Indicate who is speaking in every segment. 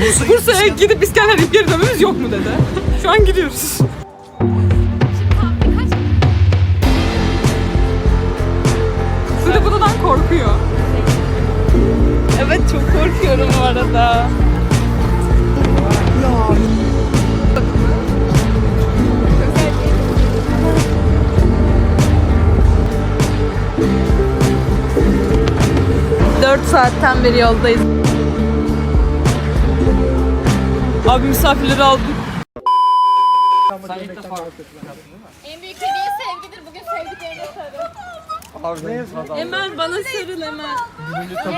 Speaker 1: Bursa'ya gidip İskender yiyip geri dönmemiz yok mu dedi. Şu an gidiyoruz. Sude bundan korkuyor. Evet çok korkuyorum bu arada. Dört saatten beri yoldayız. Abi misafirleri aldık.
Speaker 2: En büyük hediye sevgidir. Bugün sevdiklerine sarıl.
Speaker 1: Emel bana sarıl Emel.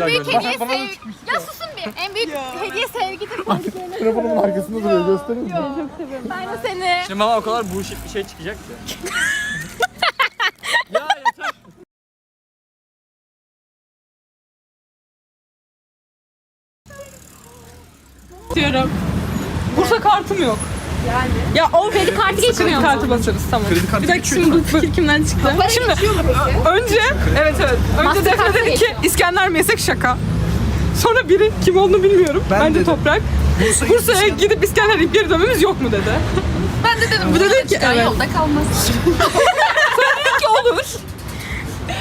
Speaker 2: En büyük hediye sevgi. Ya susun bir. En büyük hediye sevgidir.
Speaker 3: Telefonumun arkasında duruyor gösterir misin?
Speaker 2: Ben de seni.
Speaker 4: Şimdi bana o kadar bullshit bir şey çıkacak ki. ya yeter.
Speaker 1: Diyorum. Bursa kartım yok. Yani. Ya o kredi
Speaker 2: kartı geçmiyor
Speaker 1: Kredi kartı basarız tamam.
Speaker 4: Kredi kartı
Speaker 1: bir dakika şimdi bu fikir kimden çıktı? Şimdi önce evet evet. Önce
Speaker 2: Mastercard
Speaker 1: Defne dedi ki
Speaker 2: geçiyor.
Speaker 1: İskender mi yesek şaka. Sonra biri kim olduğunu bilmiyorum.
Speaker 3: Ben
Speaker 1: Bence
Speaker 3: dedim.
Speaker 1: Toprak.
Speaker 3: Bursa'ya
Speaker 1: Bursa'ya gidip İskender yiyip geri dönmemiz yok mu dedi.
Speaker 2: Ben de dedim.
Speaker 1: Bu dedi ki evet.
Speaker 2: Yolda kalmaz.
Speaker 1: ki olur.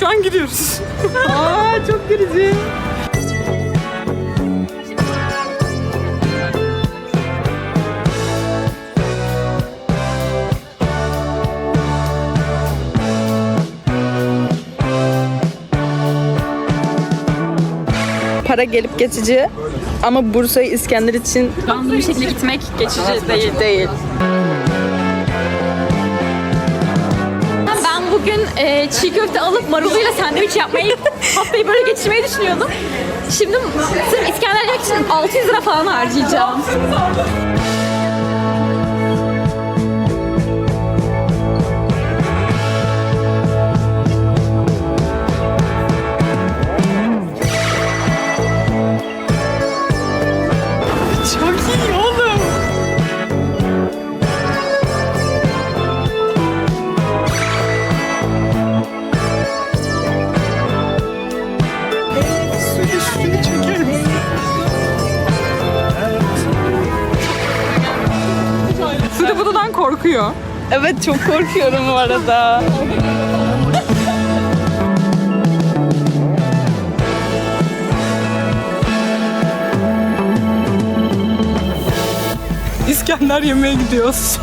Speaker 1: Şu an gidiyoruz. Aa çok gerici. Para gelip geçici ama Bursa'yı İskender için
Speaker 2: Ganlı bir şekilde gitmek
Speaker 1: geçici değil. değil.
Speaker 2: Ben bugün e, çiğ köfte alıp maruluyla sandviç yapmayı, haftayı böyle geçirmeyi düşünüyordum. Şimdi sırf İskender yemek için 600 lira falan harcayacağım.
Speaker 1: Korkuyor. Evet çok korkuyorum bu arada. İskender yemeye gidiyoruz.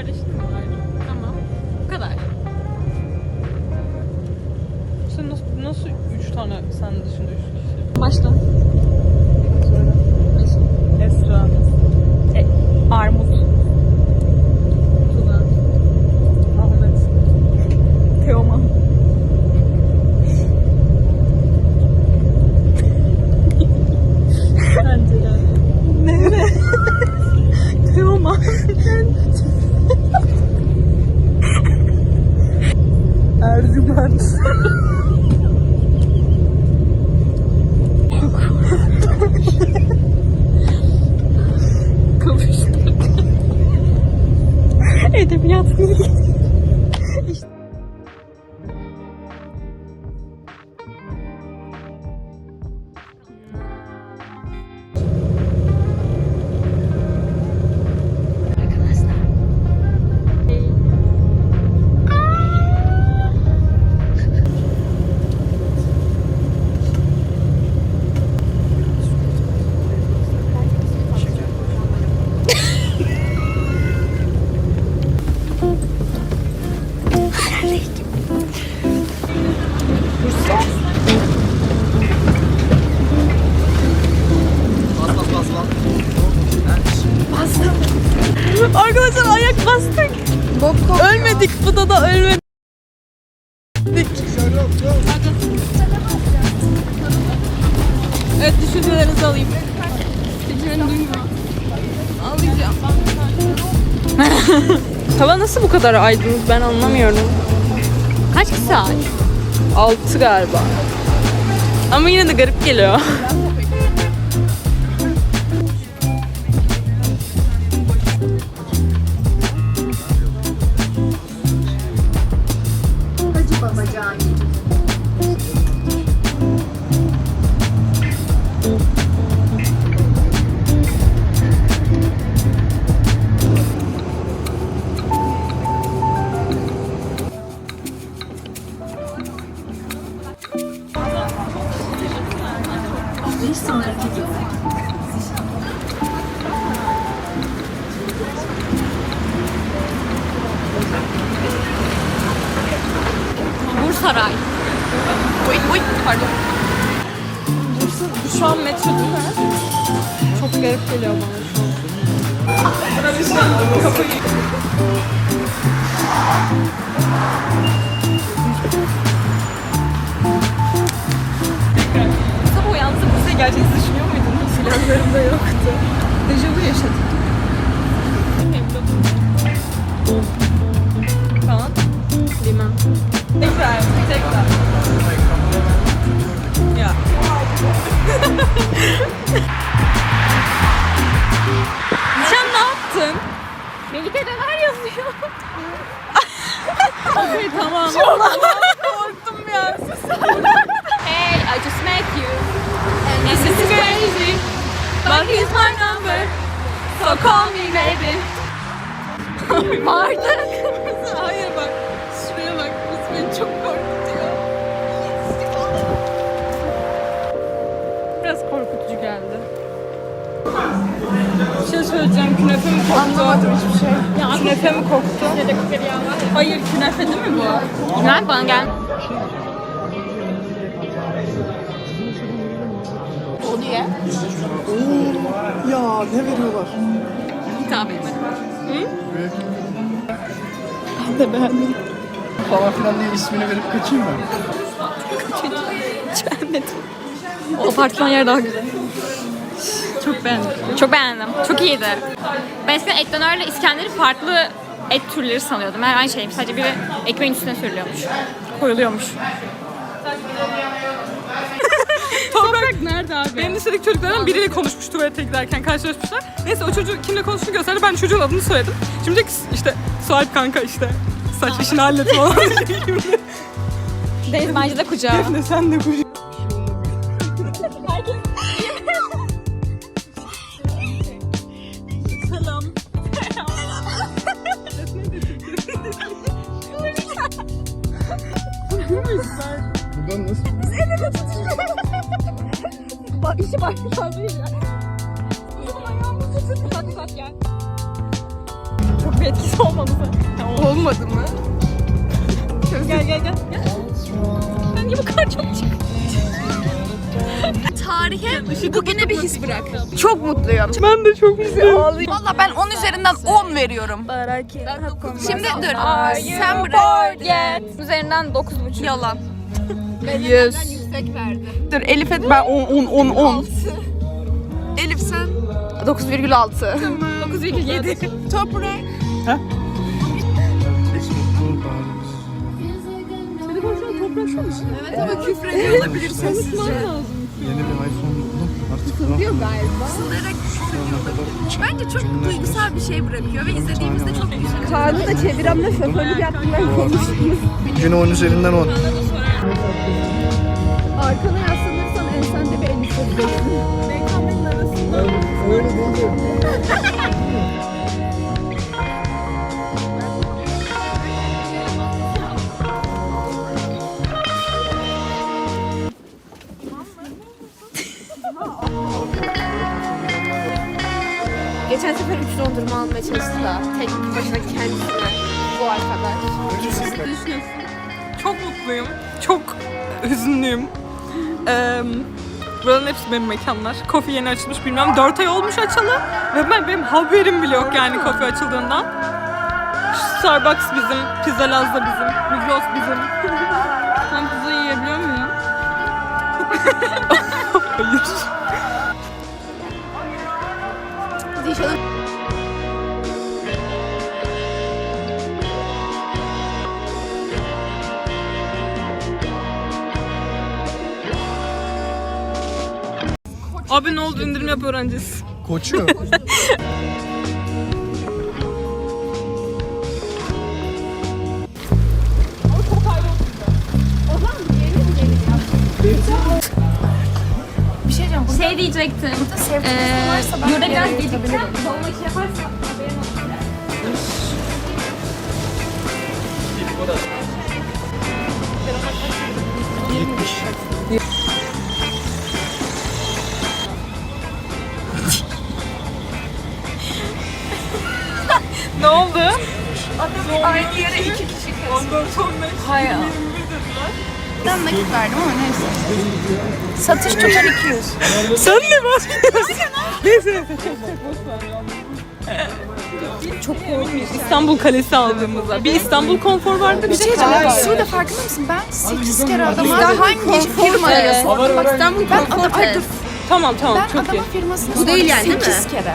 Speaker 2: Tane küçük kız kardeşin mi var? Tamam. Kadar
Speaker 1: aydınlık ben anlamıyorum.
Speaker 2: Kaç saat?
Speaker 1: 6 galiba. Ama yine de garip geliyor.
Speaker 2: Bursaray.
Speaker 1: Uy uy pardon. Bursa şu an metro değil mi? Çok garip geliyor bana şu an. Sabah geleceğinizi düşünüyor muydun? Silahlarım da yoktu. Dejavu yaşadık. Falan. Bilmem. Tekrar, tekrar. Ya. Sen ne yaptın?
Speaker 2: Melike Döner yazıyor.
Speaker 1: Okey tamam. Korktum
Speaker 2: Vardı.
Speaker 1: Hayır bak. Şuraya bak. Bu beni çok korkutuyor. Biraz korkutucu geldi. Bir şey söyleyeceğim. Künefe mi koktu? Anlamadım hiçbir şey. Ya künefe mi koktu? Hayır künefe değil mi bu?
Speaker 2: Bilmem bana gel.
Speaker 3: Ya ne veriyorlar?
Speaker 1: Hitap etmedi.
Speaker 3: Ben de beğendim. Falan filan diye ismini verip kaçayım ben.
Speaker 2: Hiç beğenmedim. O apartman yer daha güzel.
Speaker 1: Çok beğendim.
Speaker 2: Çok beğendim. Çok iyiydi. Ben eskiden et dönerle İskender'i farklı et türleri sanıyordum. Her aynı şeymiş. Sadece biri ekmeğin üstüne sürülüyormuş. Koyuluyormuş.
Speaker 1: Toprak nerede abi? Benim lisedeki çocuklardan biriyle konuşmuş tuvalete giderken karşılaşmışlar. Neyse o çocuğu kimle konuştuğunu gösterdi. Ben çocuğun adını söyledim. Şimdi işte Sualp kanka işte. Saç işini hallet falan.
Speaker 2: Deniz bence de kucağı.
Speaker 1: ne sen de. Selam.
Speaker 3: Buradan nasıl?
Speaker 2: Bak işi var. Uzak uzak gel. Çok bir etkisi olmadı.
Speaker 1: Olmadı mı? gel gel gel.
Speaker 2: Ben niye bu kadar çok çık?
Speaker 5: Tarihe bugüne bir his bırak. Çok mutluyum.
Speaker 1: Ben de çok güzel.
Speaker 5: Valla ben 10 üzerinden 10 veriyorum. Şimdi dur. Sen bırak.
Speaker 2: Üzerinden 9,5.
Speaker 5: Yalan.
Speaker 1: 100.
Speaker 5: Dur Elif'e ben 10 10 10 10. Elif sen 9,6.
Speaker 2: 9,7.
Speaker 5: Toprak. Evet ama küfrediyor olabilirsin.
Speaker 3: Yeni bir iPhone buldum. Artık ne yapayım?
Speaker 5: Sınırarak küfrediyor olabilir. Bence çok duygusal bir şey bırakıyor ve izlediğimizde çok güzel.
Speaker 6: Kaan'ı da çeviremle şoförlük yaptığından konuştunuz.
Speaker 3: Güne 10 üzerinden 10.
Speaker 6: Arkana yaslanırsan ensende bir el hissedeceksin.
Speaker 3: Öyle değil.
Speaker 6: Geçen sefer 3 dondurma almaya çalıştı da tek başına kendisine bu arkadaş.
Speaker 1: Çok mutluyum. Çok hüzünlüyüm. Ee, buranın hepsi benim mekanlar. Kofi yeni açılmış bilmem 4 ay olmuş açalı. Ve ben benim haberim bile yok yani kofi açıldığından. Starbucks bizim, Pizza Laz da bizim, Migros bizim. Ben pizza yiyebiliyor muyum? Hayır. Abi ne oldu indirim yap öğrencisi.
Speaker 3: Koçu.
Speaker 2: Şey diyecektim. Ee, yurda biraz gecikeceğim. Dolma yaparsa
Speaker 5: Aynı yere iki kişi
Speaker 1: Ondan sonra
Speaker 5: Hayır. Ben nakit verdim ama neyse. Satış tutar 200.
Speaker 1: Sen ne bahsediyorsun? Neyse çok çok komik. İstanbul Kalesi aldığımızda. Bir İstanbul konfor vardı bir de
Speaker 5: Şey
Speaker 1: kale vardı.
Speaker 5: şurada farkında mısın? Ben 8 kere adama hangi firmaya sordum. Bak
Speaker 2: İstanbul
Speaker 5: ben ay, dur,
Speaker 1: Tamam tamam
Speaker 5: ben
Speaker 1: çok iyi.
Speaker 5: firmasını
Speaker 6: Bu değil yani, değil mi?
Speaker 5: 8 kere.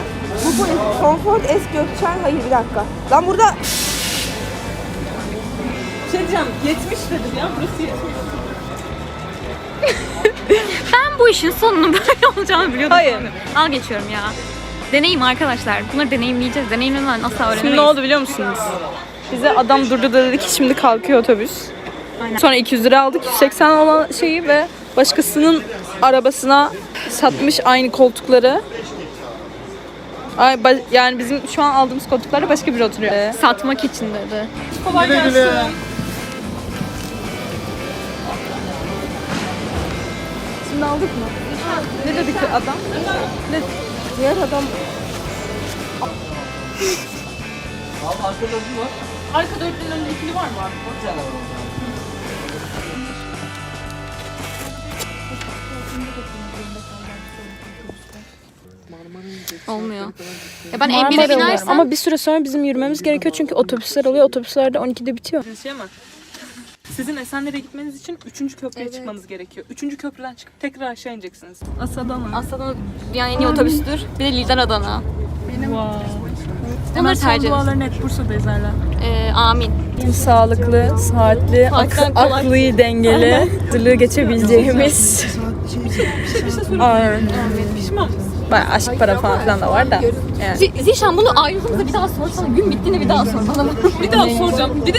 Speaker 7: Comfort S Gökçen hayır bir dakika. Lan burada
Speaker 1: şey diyeceğim 70 dedim ya burası 70.
Speaker 2: Ben bu işin sonunun böyle olacağını biliyordum. Hayır. Al geçiyorum ya. Deneyim arkadaşlar. Bunları deneyimleyeceğiz. Deneyimlemeden asla öğrenemeyiz.
Speaker 7: Şimdi ne oldu biliyor musunuz? Bize adam durdu da dedi ki şimdi kalkıyor otobüs. Sonra 200 lira aldık 180 olan şeyi ve başkasının arabasına satmış aynı koltukları. Ay, yani bizim şu an aldığımız koltuklarda başka biri oturuyor.
Speaker 2: Satmak için dedi.
Speaker 1: Kolay gelsin.
Speaker 7: Şimdi aldık mı? Ne dedi ki adam? Ne? Diğer adam
Speaker 1: Arka dörtlünün önünde ikili var mı abi?
Speaker 2: Olmuyor. Ya ben M1'e binersem
Speaker 7: ama bir süre sonra bizim yürümemiz gerekiyor çünkü otobüsler oluyor. Otobüsler de 12'de bitiyor.
Speaker 1: Şey ama sizin Esenler'e gitmeniz için 3. köprüye çıkmanız gerekiyor. 3. köprüden çıkıp tekrar aşağı ineceksiniz. Asadana.
Speaker 2: Aslında dünyanın en iyi otobüsüdür. Bir de Lider Adana.
Speaker 1: Wow.
Speaker 2: Bunları tercih ederiz.
Speaker 1: net Bursa'dayız hala.
Speaker 2: Ee, amin.
Speaker 7: Sağlıklı, saatli, ak-
Speaker 2: Hakikaten kolay.
Speaker 7: aklı dengeli, hazırlığı geçebileceğimiz. Aynen.
Speaker 1: Pişman mısın?
Speaker 7: Bayağı aşk para falan filan da var da. Yani.
Speaker 2: Z- Zişan bunu ayrıldığımızda bir daha sorsana. Gün bittiğinde bir daha sor bana.
Speaker 1: Bir daha soracağım. Bir de bir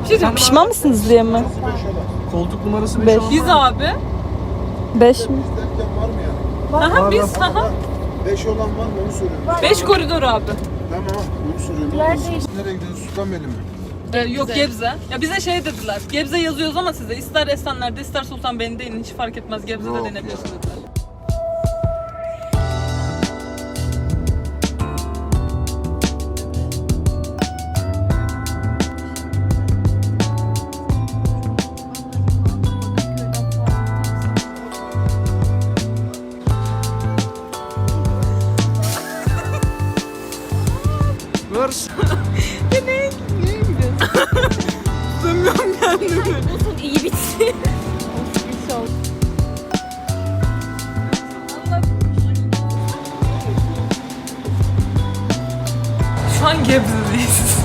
Speaker 1: şey diyeceğim.
Speaker 7: Pişman mısınız diye mi?
Speaker 3: Koltuk numarası 5
Speaker 7: Beş.
Speaker 1: Biz abi.
Speaker 7: Beş mi?
Speaker 1: Aha biz. Aha.
Speaker 8: 5 olan var mı onu soruyorum.
Speaker 1: 5 koridor abi.
Speaker 8: Tamam onu soruyorum. Nereye gidiyorsun? Sultanbeyli mi?
Speaker 1: Ee, yok Gebze. Ya bize şey dediler. Gebze yazıyoruz ama size ister Esenler'de ister Sultanbeyli'de inin hiç fark etmez. Gebze'de denebiliyorsun dediler.
Speaker 3: Vers.
Speaker 1: Tutamıyorum kendimi.
Speaker 2: Olsun iyi bitsin.
Speaker 1: Şu an Gebze'deyiz.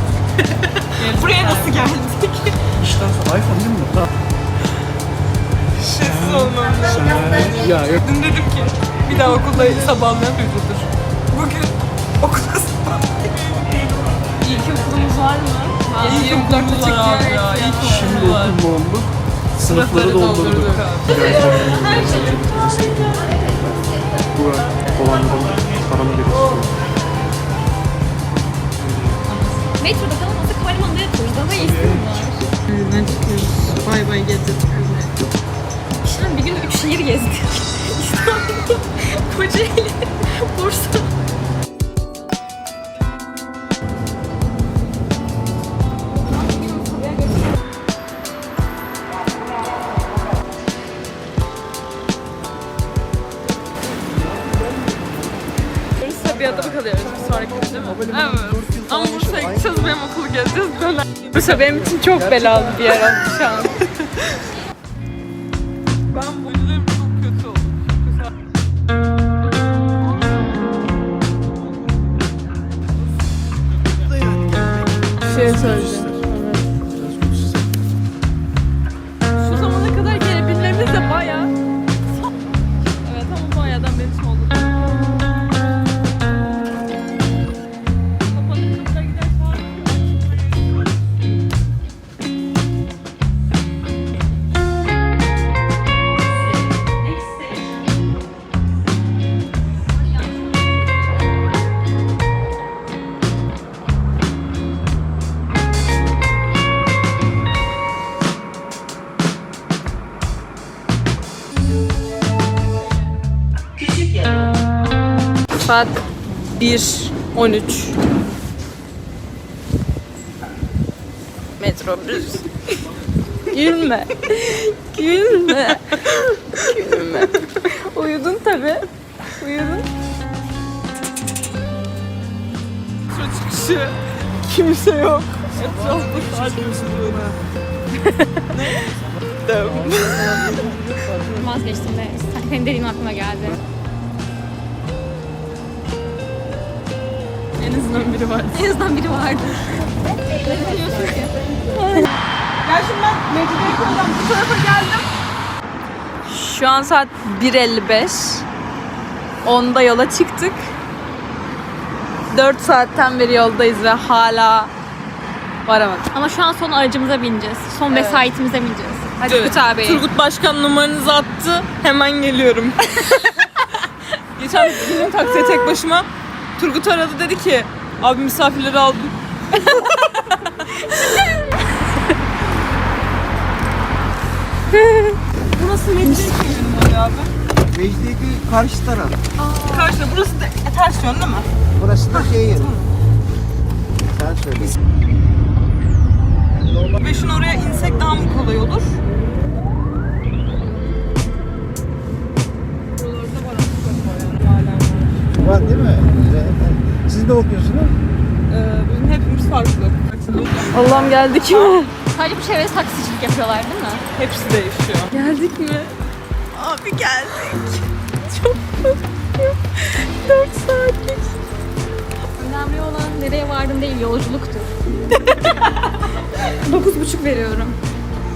Speaker 1: Buraya nasıl geldik?
Speaker 3: İşten sonra iPhone değil mi?
Speaker 1: Şessiz olmam lazım.
Speaker 3: Ya yok.
Speaker 1: Dün dedim ki bir daha okulda sabahlayan bir dur. Bugün okula var mı? İyi ki okulumuz var abi ya. İyi ki
Speaker 3: Şimdi
Speaker 1: okulumuz var.
Speaker 3: okul mu oldu? Sınıfları doldurduk.
Speaker 1: abi.
Speaker 3: Bu dolandırıldı. Paramı geri istiyorum.
Speaker 2: Metroda kalmazsa Kayman'da yatıyoruz. Daha iyisi var.
Speaker 1: Evden çıkıyoruz. Bay bay.
Speaker 2: Şu an bir gün üç şehir gezdik. İstanbul, Kocaeli, Bursa.
Speaker 7: Edebiyat'ta mı kalıyoruz bir sonraki gün değil mi?
Speaker 1: Evet. Ama Bursa'ya gideceğiz benim okulu gezeceğiz döner.
Speaker 7: Bursa benim için çok belalı bir yer oldu şu an.
Speaker 1: Ben bu çok kötü oldu. Çok kötü.
Speaker 7: Bir şey söyleyeceğim. 1.13 Metrobüs Gülme Gülme Gülme Uyudun tabi Uyudun
Speaker 1: Metro çıkışı. Kimse yok. Etrafta sadece
Speaker 2: Vazgeçtim de. Senin dediğin aklıma geldi.
Speaker 7: En azından biri var
Speaker 2: En azından biri vardı.
Speaker 7: Şu an saat 1.55 10'da yola çıktık 4 saatten beri yoldayız ve hala varamadık.
Speaker 2: Ama şu an son aracımıza bineceğiz. Son vesayetimize bineceğiz.
Speaker 7: Hadi Turgut abi.
Speaker 1: Turgut Başkan numaranızı attı. Hemen geliyorum. Geçen bindim taksiye tek başıma. Turgut aradı dedi ki abi misafirleri aldım. Burası Mecidiyeköy yönü abi.
Speaker 3: Mecidiyeköy karşı taraf.
Speaker 1: Karşıda burası da ters yön değil mi?
Speaker 3: Burası da şey yeri. Sen söyle.
Speaker 1: Ve şunu oraya insek daha mı kolay olur?
Speaker 7: Geldik mi?
Speaker 2: Sadece bu çevrede taksicilik yapıyorlar değil mi?
Speaker 1: Hepsi değişiyor.
Speaker 7: Geldik mi? Abi geldik. Çok mutluyum. 4 saatlik.
Speaker 2: Önemli olan nereye vardın değil yolculuktur. 9,5 veriyorum.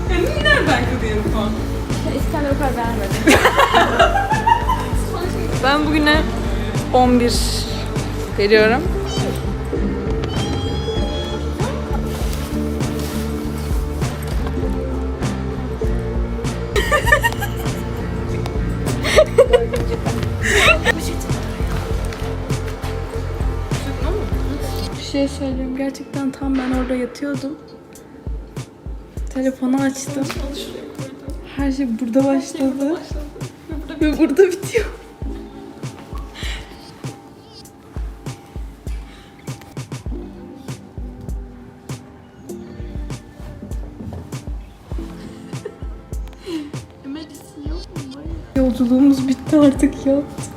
Speaker 1: Benim nereden kırayım falan?
Speaker 2: İskender o kadar beğenmedim.
Speaker 7: Ben bugüne 11 veriyorum. Bir şey söyleyeyim. Gerçekten tam ben orada yatıyordum. Telefonu açtım. Her şey burada başladı. Ve burada bitiyor. Yolculuğumuz bitti artık. Artık